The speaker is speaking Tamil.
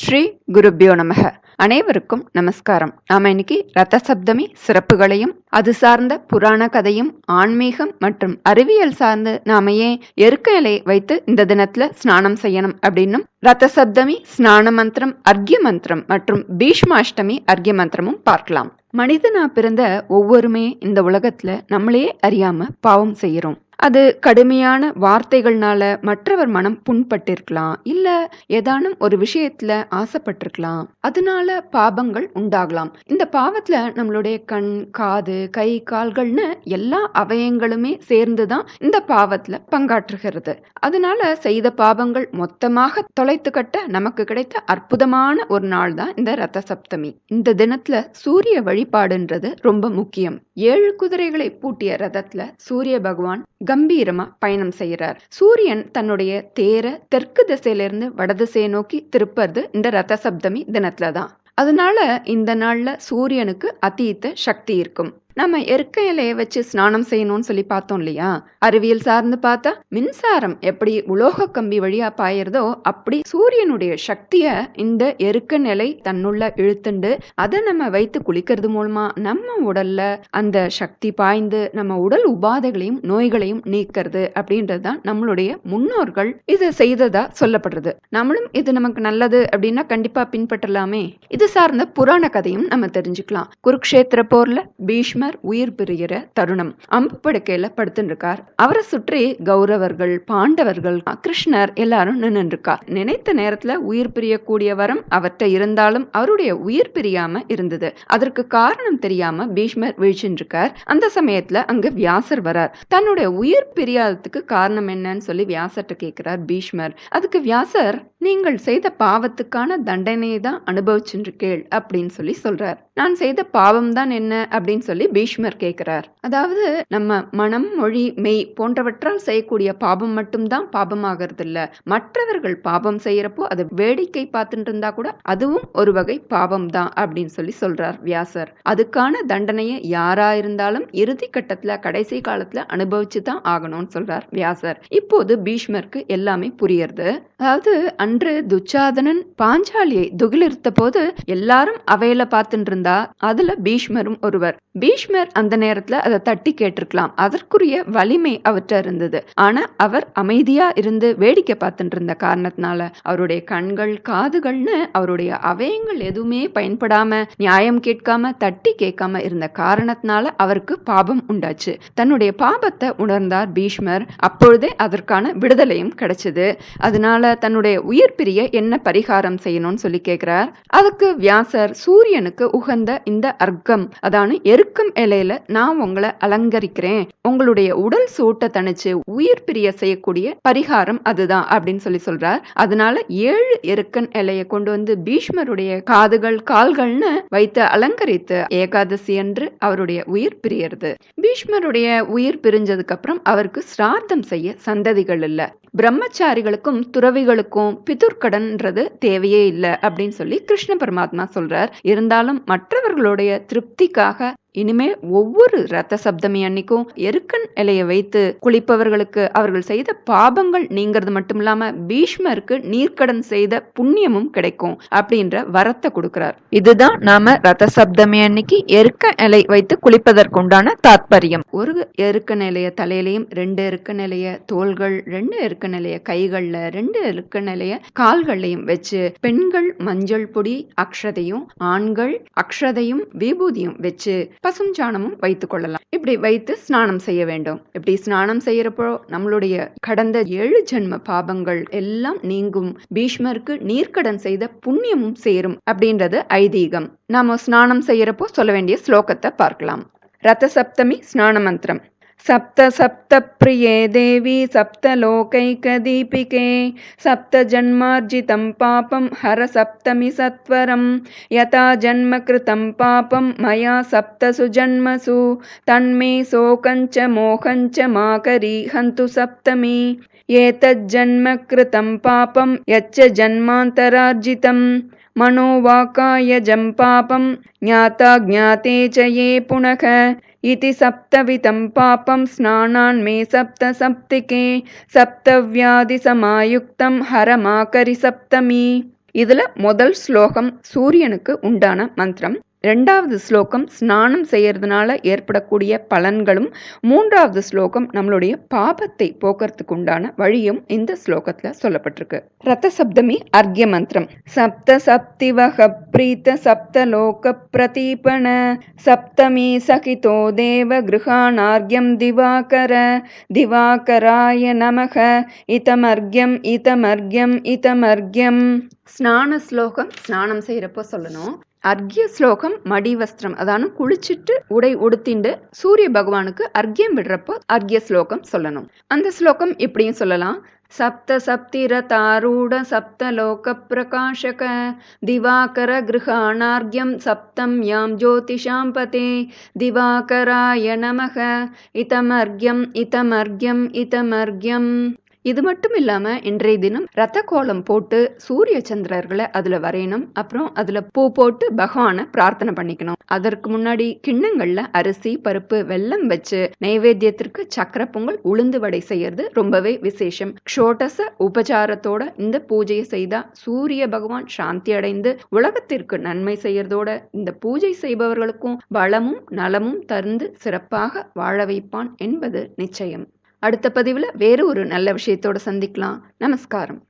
ஸ்ரீ குருபியோ நமக. அனைவருக்கும் நமஸ்காரம். நாம இன்னைக்கு ரத்த சப்தமி சிறப்புகளையும் அது சார்ந்த புராண கதையும் ஆன்மீகம் மற்றும் அறிவியல் சார்ந்து நாம ஏன் எருக்க இலை வைத்து இந்த தினத்துல ஸ்நானம் செய்யணும் அப்படின்னும் ரத்த சப்தமி ஸ்நான மந்திரம் அர்க்ய மந்திரம் மற்றும் பீஷ்மாஷ்டமி அர்க்ய மந்திரமும் பார்க்கலாம். மனிதனா பிறந்த ஒவ்வொருமே இந்த உலகத்துல நம்மளே அறியாம பாவம் செய்யறோம். அது கடுமையான வார்த்தைகள்னால மற்றவர் மனம் புண்பட்டிருக்கலாம் இல்ல ஏதானும் ஒரு விஷயத்துல ஆசைப்பட்டிருக்கலாம். அதனால பாபங்கள் உண்டாகலாம். இந்த பாவத்துல நம்மளுடைய கண் காது கை கால்கள்னு எல்லா அவயங்களுமே சேர்ந்துதான் இந்த பாவத்துல பங்காற்றுகிறது. அதனால செய்த பாவங்கள் மொத்தமாக தொலைத்து கட்ட நமக்கு கிடைத்த அற்புதமான ஒரு நாள் தான் இந்த ரத்த சப்தமி. இந்த தினத்துல சூரிய வழிபாடுன்றது ரொம்ப முக்கியம். ஏழு குதிரைகளை பூட்டிய ரதத்துல சூரிய பகவான் கம்பீரமா பயணம் செய்கிறார் சூரியன் தன்னுடைய தேர தெற்கு திசையிலிருந்து வடதிசையை நோக்கி திருப்பறது இந்த ரத சப்தமி தினத்துல தான். அதனால இந்த நாள்ல சூரியனுக்கு அதீத சக்தி இருக்கும். நம்ம எருக்க இலையை வச்சு ஸ்நானம் செய்யணும்னு சொல்லி பார்த்தோம் இல்லையா? அறிவியல் சார்ந்து பார்த்தா மின்சாரம் எப்படி உலோக கம்பி வழியா பாயறதோ அப்படி சூரியனுடைய சக்திய இந்த எருக்க நிலை தன்னுள்ள இழுத்துண்டு அதை நம்ம வைத்து குளிக்கிறது மூலமா நம்ம உடல்ல அந்த சக்தி பாய்ந்து நம்ம உடல் உபாதைகளையும் நோய்களையும் நீக்கிறது அப்படின்றது தான் நம்மளுடைய முன்னோர்கள் இதை செய்ததா சொல்லப்படுறது. நம்மளும் இது நமக்கு நல்லது அப்படின்னா கண்டிப்பா பின்பற்றலாமே. இது சார்ந்த புராண கதையும் நம்ம தெரிஞ்சுக்கலாம். குருக்ஷேத்திர போர்ல பீஷ்மர் உயிர் பிரிகிற தருணம். அம்பு படுக்கையில படுத்துட்டு இருக்கார் அவரை சுற்றி கௌரவர்கள் பாண்டவர்கள் கிருஷ்ணர் எல்லாரும் நின்று இருக்கார் நினைத்த நேரத்துல உயிர் பிரியக்கூடிய வரம் அவர்கிட்ட இருந்தாலும் அவருடைய உயிர் பிரியாம இருந்தது. அதற்கு காரணம் தெரியாம பீஷ்மர் வீழ்ச்சின்னு இருக்கார் அந்த சமயத்துல அங்க வியாசர் வரார். தன்னுடைய உயிர் பிரியாததுக்கு காரணம் என்னன்னு சொல்லி வியாசர்கிட்ட கேட்கிறார் பீஷ்மர். அதுக்கு வியாசர் நீங்கள் செய்த பாவத்துக்கான தண்டனையை தான் அனுபவிச்சுன்று கேள் அப்படின்னு சொல்லி சொல்றார். நான் செய்த பாவம் தான் என்ன அப்படின்னு சொல்லி பீஷ்மர் கேட்கிறார் அதாவது நம்ம மனம் மொழி மெய் போன்றவற்றால் செய்யக்கூடிய பாபம் மட்டும்தான் பாபமாகிறது இல்ல மற்றவர்கள் பாபம் செய்யறப்போ அது வேடிக்கை பார்த்துட்டு இருந்தா கூட அதுவும் ஒரு வகை பாவம் தான் அப்படின்னு சொல்லி சொல்றார் வியாசர். அதுக்கான தண்டனையை யாரா இருந்தாலும் இறுதி கட்டத்துல கடைசி காலத்துல அனுபவிச்சு தான் ஆகணும்னு சொல்றார் வியாசர். இப்போது பீஷ்மருக்கு எல்லாமே புரியறது. அதாவது அன் அன்று துச்சாதனன் பாஞ்சாலியை துகிலிருத்த போது எல்லாரும் அவையில பார்த்துட்டு இருந்தா அதுல பீஷ்மரும் ஒருவர். பீஷ்மர் அந்த நேரத்துல அதை தட்டி கேட்டிருக்கலாம். அதற்குரிய வலிமை அவற்ற இருந்தது. ஆனா அவர் அமைதியா இருந்து வேடிக்கை பார்த்துட்டு இருந்த காரணத்தினால அவருடைய கண்கள் காதுகள்னு அவருடைய அவயங்கள் எதுவுமே பயன்படாம நியாயம் கேட்காம தட்டி கேட்காம இருந்த காரணத்தினால அவருக்கு பாபம் உண்டாச்சு. தன்னுடைய பாபத்தை உணர்ந்தார் பீஷ்மர். அப்பொழுதே அதற்கான விடுதலையும் கிடைச்சது. அதனால தன்னுடைய உயிர் உயிர் பிரிய என்ன பரிகாரம் செய்யணும்னு சொல்லி கேட்கிறார் அதுக்கு வியாசர் சூரியனுக்கு உகந்த இந்த அர்க்கம் அதான எருக்கம் இலையில நான் உங்களை அலங்கரிக்கிறேன். உங்களுடைய உடல் சூட்டை தணிச்சு உயிர் பிரிய செய்யக்கூடிய பரிகாரம் அதுதான் அப்படின்னு சொல்லி சொல்றார். அதனால ஏழு எருக்கன் இலையை கொண்டு வந்து பீஷ்மருடைய காதுகள் கால்கள்னு வைத்து அலங்கரித்து ஏகாதசி என்று அவருடைய உயிர் பிரியறது. பீஷ்மருடைய உயிர் பிரிஞ்சதுக்கு அப்புறம் அவருக்கு சிரார்த்தம் செய்ய சந்ததிகள் இல்ல. பிரம்மச்சாரிகளுக்கும் துறவிகளுக்கும் பிதுர்கடன்ன்றது தேவையே இல்லை அப்படின்னு சொல்லி கிருஷ்ண பரமாத்மா சொல்றார். இருந்தாலும் மற்றவர்களுடைய திருப்திக்காக இனிமே ஒவ்வொரு ரத்த சப்தமி அன்னைக்கும் எருக்கன் இலையை வைத்து குளிப்பவர்களுக்கு அவர்கள் செய்த பாபங்கள் நீங்கிறது மட்டும் இல்லாம பீஷ்மருக்கு நீர்க்கடன் செய்த புண்ணியமும் கிடைக்கும் அப்படின்ற வரத்தை கொடுக்கிறார். இதுதான் நாம ரத்த சப்தமி அன்னைக்கு எருக்க இலை வைத்து குளிப்பதற்குண்டான தாத்பரியம். ஒரு எருக்க நிலைய தலையிலையும் ரெண்டு எருக்க நிலைய தோள்கள் ரெண்டு எருக்க நிலைய கைகள்ல ரெண்டு எருக்க நிலைய கால்கள்லையும் வச்சு பெண்கள் மஞ்சள் பொடி அக்ஷதையும் ஆண்கள் அக்ஷதையும் விபூதியும் வச்சு பசும் சாணமும் வைத்துக் கொள்ளலாம். இப்படி வைத்து ஸ்நானம் செய்ய வேண்டும். இப்படி ஸ்நானம் செய்யறப்போ நம்மளுடைய கடந்த ஏழு ஜென்ம பாபங்கள் எல்லாம் நீங்கும். பீஷ்மருக்கு நீர்க்கடன் செய்த புண்ணியமும் சேரும் அப்படின்றது ஐதீகம். நாம ஸ்நானம் செய்யறப்போ சொல்ல வேண்டிய ஸ்லோகத்தை பார்க்கலாம். ரத்த சப்தமி ஸ்நான மந்திரம் सप्त सप्त प्रिये देवी सप्तलोकैकदीपिके सप्तजन्मार्जितं पापं हर सप्तमि सत्वरं यथा जन्म कृतं पापं मया सप्तसु जन्मसु तन्मे शोकञ्च मोहञ्च मा करीहन्तु सप्तमी। एतज्जन्म कृतं पापं यच्च जन्मान्तरार्जितं मनोवाकायजं पापं ज्ञाता ज्ञाते च ये पुनः इति सप्तवितं पापं स्नानान् मे सप्त सप्तिके सप्तव्याधिसमायुक्तं हरमाकरि सप्तमी இதுல முதல் ஸ்லோகம் சூரியனுக்கு உண்டான மந்திரம் ரெண்டாவது ஸ்லோகம் ஸ்நானம் செய்யறதுனால ஏற்படக்கூடிய பலன்களும் மூன்றாவது ஸ்லோகம் நம்மளுடைய பாபத்தை போக்குறதுக்கு உண்டான வழியும் இந்த ஸ்லோகத்துல சொல்லப்பட்டிருக்கு. ரத்த சப்தமி அர்க்ய மந்திரம். சப்த சப்திவக பிரீத்த சப்த லோக பிரதீபன. சப்தமி சகிதோ தேவ கிருஹானார்க்யம் திவாகர. திவாகராய நமக. இதமர்க்யம் இதமர்க்யம் இதமர்க்யம். ஸ்நான ஸ்லோகம் ஸ்நானம் செய்யறப்போ சொல்லணும். அர்க்ய ஸ்லோகம் மடி வஸ்திரம் அதானும் குளிச்சிட்டு உடை உடுத்திண்டு சூரிய பகவானுக்கு அர்கியம் விடுறப்போ அர்க்ய ஸ்லோகம் சொல்லணும். அந்த ஸ்லோகம் இப்படியும் சொல்லலாம். சப்த சப்திர தாரூட சப்த லோக பிரகாஷக திவாகர கிருஹாணார்க்யம் சப்தம் யாம் ஜோதிஷாம் பதே திவாகராய நமக. இதமர்க்யம் இதமர்க்யம் இதமர்க்யம் இது மட்டும் இல்லாமல் இன்றைய தினம் ரத்த கோலம் போட்டு சூரிய சந்திரர்களை அதில் வரையணும். அப்புறம் அதில் பூ போட்டு பகவானை பிரார்த்தனை பண்ணிக்கணும். அதற்கு முன்னாடி கிண்ணங்களில் அரிசி பருப்பு வெல்லம் வச்சு நைவேத்தியத்திற்கு சக்கர பொங்கல் உளுந்து வடை செய்யறது ரொம்பவே விசேஷம். க்ஷோட்டச உபச்சாரத்தோட இந்த பூஜையை செய்தா சூரிய பகவான் சாந்தி அடைந்து உலகத்திற்கு நன்மை செய்யறதோட இந்த பூஜை செய்பவர்களுக்கும் வளமும் நலமும் தந்து சிறப்பாக வாழ வைப்பான் என்பது நிச்சயம். அடுத்த பதிவில் வேறு ஒரு நல்ல விஷயத்தோடு சந்திக்கலாம். நமஸ்காரம்.